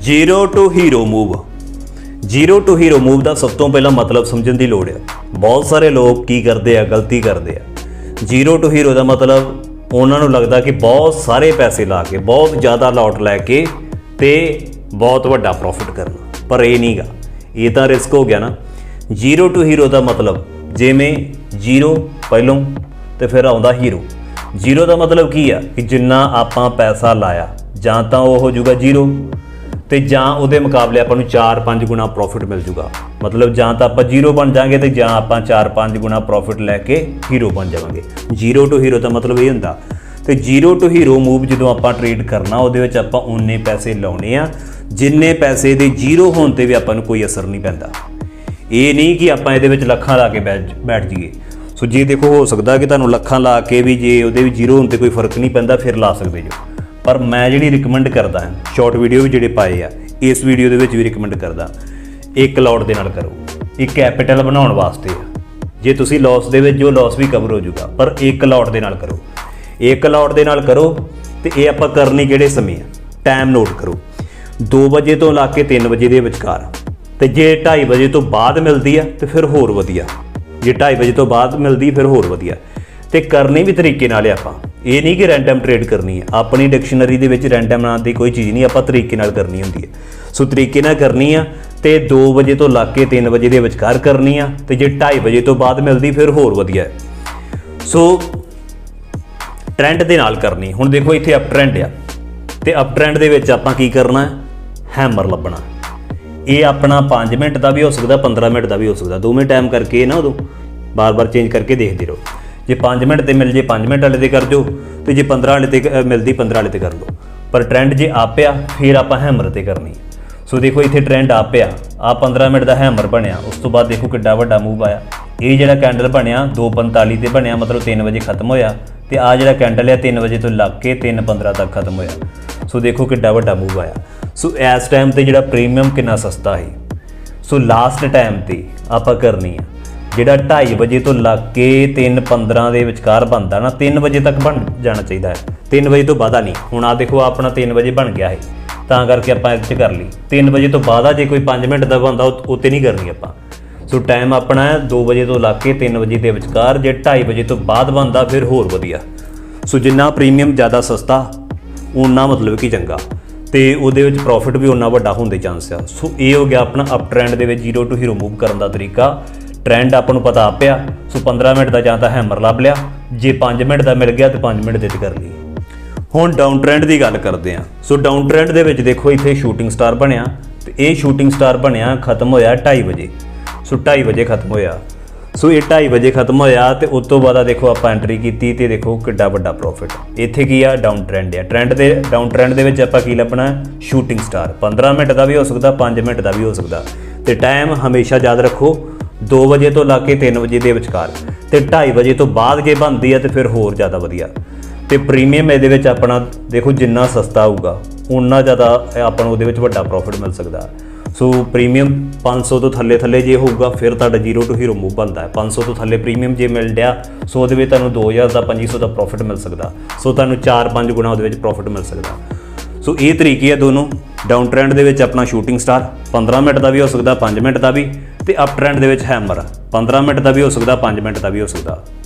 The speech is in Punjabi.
Zero to hero move zero to hero move ਦਾ ਸਭ ਤੋਂ ਪਹਿਲਾਂ ਮਤਲਬ ਸਮਝਣ ਦੀ ਲੋੜ ਹੈ ਬਹੁਤ ਸਾਰੇ ਲੋਕ ਕੀ ਕਰਦੇ ਆ, ਗਲਤੀ ਕਰਦੇ ਆ। ਜ਼ੀਰੋ ਟੂ ਹੀਰੋ ਦਾ ਮਤਲਬ ਉਹਨਾਂ ਨੂੰ ਲੱਗਦਾ ਕਿ ਬਹੁਤ ਸਾਰੇ ਪੈਸੇ ਲਾ ਕੇ, ਬਹੁਤ ਜ਼ਿਆਦਾ ਲੋਟ ਲੈ ਕੇ ਤੇ ਬਹੁਤ ਵੱਡਾ ਪ੍ਰੋਫਿਟ ਕਰਨਾ। ਪਰ ਇਹ ਨਹੀਂਗਾ ਇਹ ਤਾਂ ਰਿਸਕ ਹੋ ਗਿਆ ਨਾ। ਜ਼ੀਰੋ ਟੂ ਹੀਰੋ ਦਾ ਮਤਲਬ ਜਿਵੇਂ ਜ਼ੀਰੋ ਪਹਿਲੋਂ ਤੇ ਫਿਰ ਆਉਂਦਾ ਹੀਰੋ ਜ਼ੀਰੋ ਦਾ ਮਤਲਬ ਕੀ ਆ ਕਿ ਜਿੰਨਾ ਆਪਾਂ ਪੈਸਾ ਲਾਇਆ ਜਾਂ ਤਾਂ ਉਹ ਹੋ ਜਾਊਗਾ ਜ਼ੀਰੋ ਤੇ ਜਾਂ ਉਹਦੇ ਮੁਕਾਬਲੇ ਆਪਾਂ ਨੂੰ 4-5 ਗੁਣਾ ਪ੍ਰੋਫਿਟ ਮਿਲ ਜੂਗਾ। ਮਤਲਬ ਜਾਂ ਤਾਂ ਆਪਾਂ ਜ਼ੀਰੋ ਬਣ ਜਾਾਂਗੇ ਤੇ ਜਾਂ ਆਪਾਂ 4-5 ਗੁਣਾ ਪ੍ਰੋਫਿਟ ਲੈ ਕੇ ਹੀਰੋ ਬਣ ਜਾਵਾਂਗੇ। ਜ਼ੀਰੋ ਟੂ ਹੀਰੋ ਦਾ ਮਤਲਬ ਇਹ ਹੁੰਦਾ, ਤੇ ਜ਼ੀਰੋ ਟੂ ਹੀਰੋ ਮੂਵ ਜਦੋਂ ਆਪਾਂ ਟ੍ਰੇਡ ਕਰਨਾ, ਉਹਦੇ ਵਿੱਚ ਆਪਾਂ ਉਨੇ ਪੈਸੇ ਲਾਉਣੇ ਆ, ਜਿੰਨੇ ਪੈਸੇ ਦੇ ਜ਼ੀਰੋ ਹੋਣ ਤੇ ਵੀ ਆਪਾਂ ਨੂੰ ਕੋਈ ਅਸਰ ਨਹੀਂ ਪੈਂਦਾ। ਇਹ ਨਹੀਂ ਕਿ ਆਪਾਂ ਇਹਦੇ ਵਿੱਚ ਲੱਖਾਂ ਲਾ ਕੇ ਬੈਠ ਬੈਠ ਜਾਈਏ। ਸੋ ਜੇ ਦੇਖੋ, ਹੋ ਸਕਦਾ ਕਿ ਤੁਹਾਨੂੰ ਲੱਖਾਂ ਲਾ ਕੇ ਵੀ ਜੇ ਉਹਦੇ ਵੀ ਜ਼ੀਰੋ ਹੋਣ ਤੇ ਕੋਈ ਫ਼ਰਕ ਨਹੀਂ ਪੈਂਦਾ, ਫਿਰ ਲਾ ਸਕਦੇ ਜੋ। ਪਰ ਮੈਂ ਜਿਹੜੀ ਰਿਕਮੈਂਡ ਕਰਦਾ ਹਾਂ ਸ਼ਾਰਟ ਵੀਡੀਓ ਵੀ ਜਿਹੜੇ ਪਾਏ ਆ, ਇਸ ਵੀਡੀਓ ਦੇ ਵਿੱਚ ਵੀ ਰਿਕਮੈਂਡ ਕਰਦਾ, ਇੱਕ ਲੋਟ ਦੇ ਨਾਲ ਕਰੋ। ਇਹ ਕੈਪੀਟਲ ਬਣਾਉਣ ਵਾਸਤੇ ਆ। ਜੇ ਤੁਸੀਂ ਲਾਸ ਦੇ ਵਿੱਚ ਜੋ ਲਾਸ ਵੀ ਕਵਰ ਹੋ ਜਾਊਗਾ, ਪਰ ਇੱਕ ਲੋਟ ਦੇ ਨਾਲ ਕਰੋ। ਇੱਕ ਲੋਟ ਦੇ ਨਾਲ ਕਰੋ ਤੇ ਇਹ ਆਪਾਂ ਕਰਨੀ ਕਿਹੜੇ ਸਮੇਂ ਆ? ਟਾਈਮ ਨੋਟ ਕਰੋ। 2 ਵਜੇ ਤੋਂ ਲਾ ਕੇ 3 ਵਜੇ ਦੇ ਵਿਚਕਾਰ। ਤੇ ਜੇ 2:30 ਵਜੇ ਤੋਂ ਬਾਅਦ ਮਿਲਦੀ ਆ, ਤੇ ਫਿਰ ਹੋਰ ਵਧੀਆ। ਜੇ 2:30 ਵਜੇ ਤੋਂ ਬਾਅਦ ਮਿਲਦੀ, ਫਿਰ ਹੋਰ ਵਧੀਆ। ਤੇ ਕਰਨੀ ਵੀ ਤਰੀਕੇ ਨਾਲ ਆ ਆਪਾਂ। ਇਹ ਨਹੀਂ ਕਿ ਰੈਂਡਮ ਟ੍ਰੇਡ ਕਰਨੀ ਹੈ ਆਪਣੀ ਡਿਕਸ਼ਨਰੀ ਦੇ ਵਿੱਚ ਰੈਂਡਮ ਨਾਂ ਦੀ ਕੋਈ ਚੀਜ਼ ਨਹੀਂ, ਆਪਾਂ ਤਰੀਕੇ ਨਾਲ ਕਰਨੀ ਹੁੰਦੀ ਹੈ ਸੋ ਤਰੀਕੇ ਨਾਲ ਕਰਨੀ ਆ ਤੇ 2 ਵਜੇ ਤੋਂ ਲੱਗ ਕੇ 3 ਵਜੇ ਦੇ ਵਿਚਕਾਰ ਕਰਨੀ ਆ ਤੇ ਜੇ 2:30 ਵਜੇ ਤੋਂ ਬਾਅਦ ਮਿਲਦੀ ਫਿਰ ਹੋਰ ਵਧੀਆ ਹੈ। ਸੋ ਟ੍ਰੈਂਡ ਦੇ ਨਾਲ ਕਰਨੀ। ਹੁਣ ਦੇਖੋ ਇੱਥੇ ਅਪ ਟ੍ਰੈਂਡ ਆ। ਤੇ ਅਪ ਟ੍ਰੈਂਡ ਦੇ ਵਿੱਚ ਆਪਾਂ ਕੀ ਕਰਨਾ ਹੈ? ਹੈਮਰ ਲੱਭਣਾ। ਇਹ ਆਪਣਾ 5 ਮਿੰਟ ਦਾ ਵੀ ਹੋ ਸਕਦਾ 15 ਮਿੰਟ ਦਾ ਵੀ ਹੋ ਸਕਦਾ। ਦੋਵੇਂ ਟਾਈਮ ਕਰਕੇ ਨਾ ਉਦੋਂ। ਬਾਰ-ਬਾਰ ਚੇਂਜ ਕਰਕੇ ਦੇਖਦੇ ਰਹੋ। ਜੇ 5 ਮਿੰਟ ਤੇ ਮਿਲ ਜੇ 5 ਮਿੰਟ ਵਾਲੇ ਤੇ ਕਰ ਜੋ, ਤੇ ਜੇ 15 ਵਾਲੇ ਤੇ ਮਿਲਦੀ 15 ਵਾਲੇ ਤੇ ਕਰ ਲਓ। ਪਰ ਟ੍ਰੈਂਡ ਜੇ ਆਪਿਆ ਫਿਰ ਆਪਾਂ ਹੈਮਰ ਤੇ ਕਰਨੀ। ਸੋ ਦੇਖੋ ਇੱਥੇ ਟ੍ਰੈਂਡ ਆਪਿਆ ਆ 15 ਮਿੰਟ ਦਾ ਹੈਮਰ ਬਣਿਆ, ਉਸ ਤੋਂ ਬਾਅਦ ਦੇਖੋ ਕਿੱਡਾ ਵੱਡਾ ਮੂਵ ਆਇਆ। ਇਹ ਜਿਹੜਾ ਕੈਂਡਲ ਬਣਿਆ 2:45 ਤੇ ਬਣਿਆ, ਮਤਲਬ 3 ਵਜੇ ਖਤਮ ਹੋਇਆ, ਤੇ ਆ ਜਿਹੜਾ ਕੈਂਡਲ ਆ 3 ਵਜੇ ਤੋਂ ਲੱਗ ਕੇ 3:15 ਤੱਕ ਖਤਮ ਹੋਇਆ। ਸੋ ਦੇਖੋ ਕਿੱਡਾ ਵੱਡਾ ਮੂਵ ਆਇਆ। ਸੋ ਇਸ ਟਾਈਮ ਤੇ ਜਿਹੜਾ ਪ੍ਰੀਮੀਅਮ ਕਿੰਨਾ ਸਸਤਾ ਹੈ ਸੋ ਲਾਸਟ ਟਾਈਮ ਤੇ ਆਪਾਂ ਕਰਨੀ ਆ। ਜਿਹੜਾ 2:30 ਵਜੇ ਤੋਂ ਲੱਗ ਕੇ 3:15 ਦੇ ਵਿਚਕਾਰ ਬਣਦਾ ਨਾ 3 ਵਜੇ ਤੱਕ ਬਣ ਜਾਣਾ ਚਾਹੀਦਾ ਹੈ। 3 ਵਜੇ ਤੋਂ ਬਾਅਦਾ ਨਹੀਂ। ਹੁਣ ਆ ਦੇਖੋ ਆਪਣਾ 3 ਵਜੇ ਬਣ ਗਿਆ ਹੈ ਤਾਂ ਕਰਕੇ ਆਪਾਂ ਇਹ 'ਚ ਕਰ ਲਈ। 3 ਵਜੇ ਤੋਂ ਬਾਅਦ ਆ ਜੇ ਕੋਈ 5 ਮਿੰਟ ਦਾ ਬਣਦਾ, ਉਹ ਉੱਤੇ ਨਹੀਂ ਕਰਨੀ ਆਪਾਂ। ਸੋ ਟਾਈਮ ਆਪਣਾ ਹੈ 2 ਵਜੇ ਤੋਂ ਲੱਗ ਕੇ 3 ਵਜੇ ਦੇ ਵਿਚਕਾਰ ਜੇ 2:30 ਵਜੇ ਤੋਂ ਬਾਅਦ ਬਣਦਾ, ਫਿਰ ਹੋਰ ਵਧੀਆ। ਸੋ ਜਿੰਨਾ ਪ੍ਰੀਮੀਅਮ ਜ਼ਿਆਦਾ ਸਸਤਾ ਉਨਾ ਮਤਲਬ ਕਿ ਚੰਗਾ। ਤੇ ਉਹਦੇ ਵਿੱਚ ਪ੍ਰੋਫਿਟ ਵੀ ਉਨਾ ਵੱਡਾ ਹੋਣ ਦੇ ਚਾਂਸ ਆ। ਸੋ ਇਹ ਹੋ ਗਿਆ ਆਪਣਾ ਅਪ ਟ੍ਰੈਂਡ ਦੇ ਵਿੱਚ ਜੀਰੋ ਟੂ ਹੀਰੋ ਮੂਵ ਕਰਨ ਦਾ ਤਰੀਕਾ। ਟ੍ਰੈਂਡ ਆਪਾਂ ਨੂੰ ਪਤਾ ਆਪਿਆ ਸੋ 15 ਮਿੰਟ ਦਾ ਜਾਂ ਤਾਂ ਹੈਮਰ ਲੱਭ ਲਿਆ। ਜੇ 5 ਮਿੰਟ ਦਾ ਮਿਲ ਗਿਆ ਤੇ 5 ਮਿੰਟ ਦੇ ਤੇ ਕਰ ਲਈ ਹੁਣ ਡਾਊਨ ਟ੍ਰੈਂਡ ਦੀ ਗੱਲ ਕਰਦੇ ਹਾਂ। ਸੋ ਡਾਊਨ ਟ੍ਰੈਂਡ ਦੇ ਵਿੱਚ ਦੇਖੋ ਇੱਥੇ ਸ਼ੂਟਿੰਗ ਸਟਾਰ ਬਣਿਆ। ਤੇ ਇਹ ਸ਼ੂਟਿੰਗ ਸਟਾਰ ਬਣਿਆ ਖਤਮ ਹੋਇਆ 2:30 ਵਜੇ। ਸੋ 2:30 ਵਜੇ ਖਤਮ ਹੋਇਆ। ਸੋ ਇਹ 2:30 ਵਜੇ ਖਤਮ ਹੋਇਆ ਤੇ ਉਸ ਤੋਂ ਬਾਅਦ ਆ ਦੇਖੋ ਆਪਾਂ ਐਂਟਰੀ ਕੀਤੀ ਤੇ ਦੇਖੋ ਕਿੱਡਾ ਵੱਡਾ ਪ੍ਰੋਫਿਟ ਇੱਥੇ ਕੀ ਆ? ਡਾਊਨ ਟ੍ਰੈਂਡ ਆ। ਟ੍ਰੈਂਡ ਦੇ ਡਾਊਨ ਟ੍ਰੈਂਡ ਦੇ ਵਿੱਚ ਆਪਾਂ ਕੀ ਲੱਭਣਾ? ਸ਼ੂਟਿੰਗ ਸਟਾਰ 15 ਮਿੰਟ ਦਾ ਵੀ ਹੋ ਸਕਦਾ 5 ਮਿੰਟ ਦਾ ਵੀ ਹੋ ਸਕਦਾ। ਤੇ ਟਾਈਮ ਹਮੇਸ਼ਾ ਯਾਦ ਰੱਖੋ 2 ਵਜੇ ਤੋਂ ਲਾ ਕੇ 3 ਵਜੇ ਦੇ ਵਿਚਕਾਰ ਤੇ 2:30 ਵਜੇ ਤੋਂ ਬਾਅਦ ਜੇ ਬਣਦੀ ਹੈ ਤੇ ਫਿਰ ਹੋਰ ਜ਼ਿਆਦਾ ਵਧੀਆ। ਤੇ ਪ੍ਰੀਮੀਅਮ ਇਹਦੇ ਵਿੱਚ ਆਪਣਾ ਦੇਖੋ ਜਿੰਨਾ ਸਸਤਾ ਹੋਊਗਾ ਉਨਾ ਜ਼ਿਆਦਾ ਆਪਾਂ ਨੂੰ ਉਹਦੇ ਵਿੱਚ ਵੱਡਾ ਪ੍ਰੋਫਿਟ ਮਿਲ ਸਕਦਾ। ਸੋ ਪ੍ਰੀਮੀਅਮ 500 ਤੋਂ ਥੱਲੇ ਥੱਲੇ ਜੇ ਹੋਊਗਾ, ਫਿਰ ਤੁਹਾਡਾ ਜ਼ੀਰੋ ਟੂ ਹੀਰੋ ਮੂਵ ਬਣਦਾ ਹੈ। 500 ਤੋਂ ਥੱਲੇ ਪ੍ਰੀਮੀਅਮ ਜੇ ਮਿਲ ਡਿਆ ਸੋ ਉਹਦੇ ਵਿੱਚ ਤੁਹਾਨੂੰ 2000 ਦਾ 2500 ਦਾ ਪ੍ਰੋਫਿਟ ਮਿਲ ਸਕਦਾ। ਸੋ ਤੁਹਾਨੂੰ 4-5 ਗੁਣਾ ਉਹਦੇ ਵਿੱਚ ਪ੍ਰੋਫਿਟ ਮਿਲ ਸਕਦਾ। ਸੋ ਇਹ ਤਰੀਕੇ ਆ ਦੋਨੋਂ। ਡਾਊਨ ਟ੍ਰੈਂਡ ਦੇ ਵਿੱਚ ਆਪਣਾ ਸ਼ੂਟਿੰਗ ਸਟਾਰ 15 ਮਿੰਟ ਦਾ ਵੀ ਹੋ ਸਕਦਾ 5 ਮਿੰਟ ਦਾ ਵੀ। ਤੇ ਅਪ ਟ੍ਰੈਂਡ ਦੇ ਵਿੱਚ ਹੈਮਰ 15 ਮਿੰਟ ਦਾ ਵੀ ਹੋ ਸਕਦਾ 5 ਮਿੰਟ ਦਾ ਵੀ ਹੋ ਸਕਦਾ।